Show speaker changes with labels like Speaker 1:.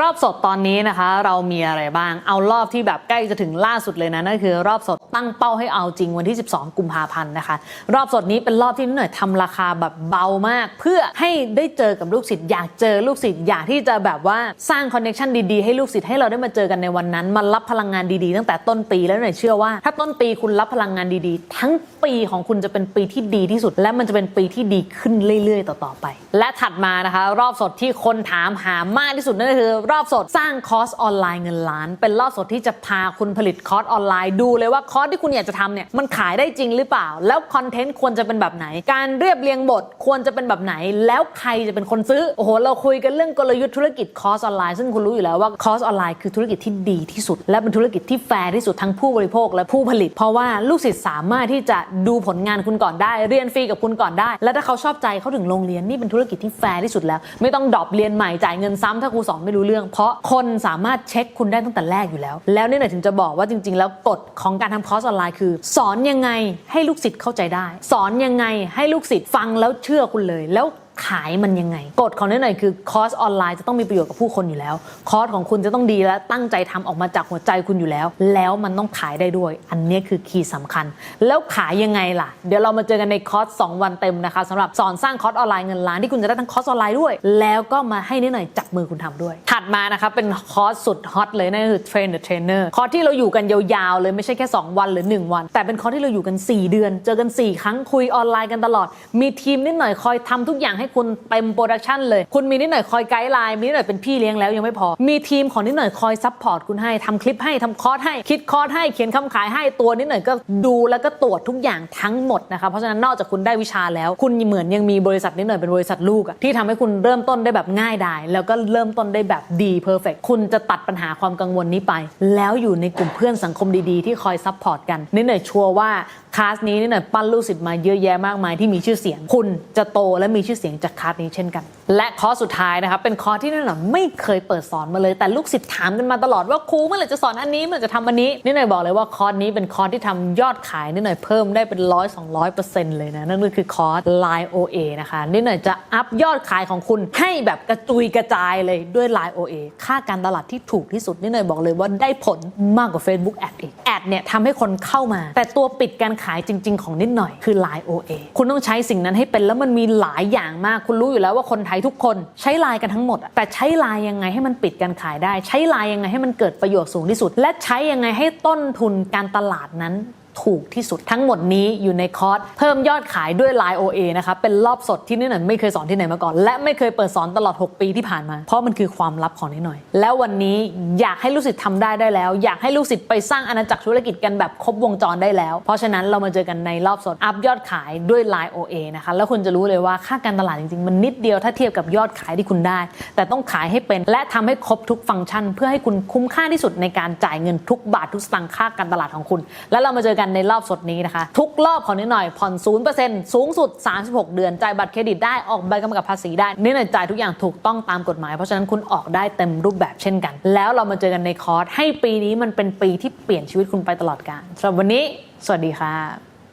Speaker 1: รอบสดตอนนี้นะคะ เรามีอะไรบ้าง เอารอบที่แบบใกล้จะถึงล่าสุดเลยนะนั่นคือ รอบสดตั้งเป้าให้เอาจริงวันที่ 12 กุมภาพันธ์นะคะ รอบสดนี้เป็นรอบที่นิดหน่อยทำราคาแบบเบามาก เพื่อให้ได้เจอกับลูกศิษย์อยากเจอลูกศิษย์อยากที่จะแบบว่าสร้างคอนเนคชันดีๆให้ลูกศิษย์ให้เราได้มาเจอกันในวันนั้นมารับพลังงานดีๆ ตั้งแต่ต้นปีแล้วหน่อยเชื่อว่า ถ้าต้นปีคุณรับพลังงานดีๆ ทั้งปีของคุณจะเป็นปีที่ดีที่สุด และมันจะเป็นปีที่ดีขึ้นเรื่อย ๆ ต่อๆไป และถัดมานะคะ รอบสดที่คนถามหามากที่สุดนั่นก็คือรอบสดสร้างคอร์สออนไลน์เงินล้าน เป็นรอบสดที่จะพาคุณผลิตคอร์สออนไลน์ดูเลยว่าคอร์สที่คุณอยากจะทำเนี่ยมันขายได้จริงหรือเปล่า แล้วคอนเทนต์ควรจะเป็นแบบไหน การเรียบเรียงบทควรจะเป็นแบบไหน แล้วใครจะเป็นคนซื้อโอ้โหเราคุยกันเรื่องกลยุทธ์ธุรกิจคอร์สออนไลน์ซึ่งคุณรู้อยู่แล้วว่าคอร์สออนไลน์คือธุรกิจที่ดีที่สุด และเป็นธุรกิจที่แฟร์ที่สุดทั้งผู้บริโภคและผู้ผลิต เพราะว่าลูกศิษย์สามารถที่จะดูผลงานคุณก่อนได้ เรียนฟรีกับคุณก่อนได้ และถ้าเขาชอบใจเขาถึงโรงเรียนนี่เป็นธุรกิจที่แฟร์ที่สุดแล้ว ไม่ต้องดรอปเรียนใหม่จ่ายเงินซ้ำถ้าครูสอนไม่รู้เรื่อง เพราะคนสามารถเช็คคุณได้ตั้งแต่แรกอยู่แล้ว แล้วนี่หน่อยถึงจะบอกว่าจริง ๆ แล้วกฎของการทำคอร์สออนไลน์คือ สอนยังไงให้ลูกศิษย์เข้าใจได้ สอนยังไงให้ลูกศิษย์ฟังแล้วเชื่อคุณเลยแล้ว ขายมันยังไง กฎของนี่หน่อยคือคอร์สออนไลน์จะต้องมีประโยชน์กับผู้คนอยู่แล้ว คอร์สของคุณจะต้องดีและตั้งใจทำออกมาจากหัวใจคุณอยู่แล้ว แล้วมันต้องขายได้ด้วย อันนี้คือคีย์สำคัญ แล้วขายยังไงล่ะ เดี๋ยวเรามาเจอกันในคอร์ส2วันเต็มนะคะสำหรับสอนสร้างคอร์สออนไลน์เงินล้านที่คุณจะได้ทั้งคอร์สออนไลน์ด้วย แล้วก็มาให้นี่หน่อยจับมือคุณทำด้วย ถัดมานะคะเป็นคอร์สสุดฮอตเลยนั่นก็คือ Train the Trainer คอร์สที่เราอยู่กันยาวๆเลยไม่ใช่แค่ 2 วันหรือ 1 วัน แต่เป็นคอร์สที่เราอยู่กัน 4 เดือน เจอกัน 4 ครั้งคุยออนไลน์กันตลอด มีทีมนิดหน่อยคอยทำทุกอย่างให้คุณเต็มโปรดักชันเลย คุณมีนิดหน่อยคอยไกด์ไลน์มีนิดหน่อยเป็นพี่เลี้ยงแล้วยังไม่พอ มีทีมของนิดหน่อยคอยซัพพอร์ตคุณให้ทำคลิปให้ทำคอร์สให้คิดคอร์สให้เขียนคำขายให้ตัวนิดหน่อยก็ดูแล้วก็ตรวจทุกอย่างทั้งหมดนะคะเพราะฉะนั้นนอกจากคุณได้วิชาแล้ว คุณเหมือนยังมีบริษัทนิดหน่อยเป็นบริษัทลูกอะที่ทำให้คุณเริ่มต้นได้แบบง่ายดายแล้วก็เริ่มต้นได้แบบดีเพอร์เฟกคุณจะตัดปัญหาความกังวลนี้ไป แล้วอยู่ในกลุ่มเพื่อนสังคมดีๆ ที่คอยซัพพอร์ตกันนิดหน่อยชัวร์ว่าคลาสนี้นิดหน่อยปั้นลูกศิษย์มาเยอะแยะมากมายที่มีชื่อเสียง คุณจะโตและมีชื่อเสียงจากคาสนี้เช่นกัน และคอร์สสุดท้ายนะคะเป็นคอร์สที่นิดหน่อยไม่เคยเปิดสอนมาเลยแต่ลูกศิษย์ถามกันมาตลอดว่าครูเมื่อไหร่จะสอนอันนี้เมื่อไหร่จะทำอันนี้นิดหน่อยบอกเลยว่าคอร์สนี้เป็นคอร์สที่ทำยอดขายนิดหน่อยเพิ่มได้เป็นร้อยสองร้อยเปอร์เซ็นต์เลยนะนั่นก็คือคอร์ส Line OA นะคะนิดหน่อยจะอัพยอดขายของคุณให้แบบกระจุยกระจายเลยด้วย Line OA ค่าการตลาดที่ถูกที่สุดนิดหน่อยบอกเลยว่าได้ผลมากกว่า Facebook Ad อีกแอดเนี่ยทำให้คนเข้ามา แต่ตัวปิดการขายจริง ๆ ของนิดหน่อยคือ Line OA คุณต้องใช้สิ่งนั้นให้เป็นแล้วมันมีหลายอย่างมากคุณรู้อยู่แล้วว่าคนไทยทุกคนใช้ไลน์กันทั้งหมด แต่ใช้ไลน์ยังไงให้มันปิดการขายได้ ใช้ไลน์ยังไงให้มันเกิดประโยชน์สูงที่สุด และใช้ยังไงให้ต้นทุนการตลาดนั้น ถูกที่สุดทั้งหมดนี้อยู่ในคอร์สเพิ่มยอดขายด้วย Line OA นะคะเป็นรอบสดที่นี่หน่อยไม่เคยสอนที่ไหนมาก่อน และไม่เคยเปิดสอนตลอด 6 ปีที่ผ่านมา เพราะมันคือความลับของนิดหน่อย แล้ววันนี้อยากให้ลูกศิษย์ทำได้ได้แล้ว อยากให้ลูกศิษย์ไปสร้างอาณาจักรธุรกิจกันแบบครบวงจรได้แล้ว เพราะฉะนั้นเรามาเจอกันในรอบสดอัพยอดขายด้วย Line OA นะคะแล้วคุณจะรู้เลยว่าค่าการตลาดจริงๆ มันนิดเดียวถ้าเทียบกับยอดขายที่คุณได้ แต่ต้องขายให้เป็น และทำให้ครบทุกฟังก์ชัน เพื่อให้คุณคุ้มค่าที่สุดในการจ่ายเงินทุกบาททุกสตางค์ค่าการตลาดของคุณ แล้วเรามาเจอกันในรอบสดนี้นะคะ ทุกรอบของนิดหน่อยผ่อน 0%สูงสุด 36 เดือน จ่ายบัตรเครดิตได้ออกใบกำกับภาษีได้นิดหน่อยจ่ายทุกอย่างถูกต้องตามกฎหมาย เพราะฉะนั้นคุณออกได้เต็มรูปแบบเช่นกัน แล้วเรามาเจอกันในคอร์สให้ปีนี้มันเป็นปีที่เปลี่ยนชีวิตคุณไปตลอดกาลสำหรับวันนี้ สวัสดีค่ะ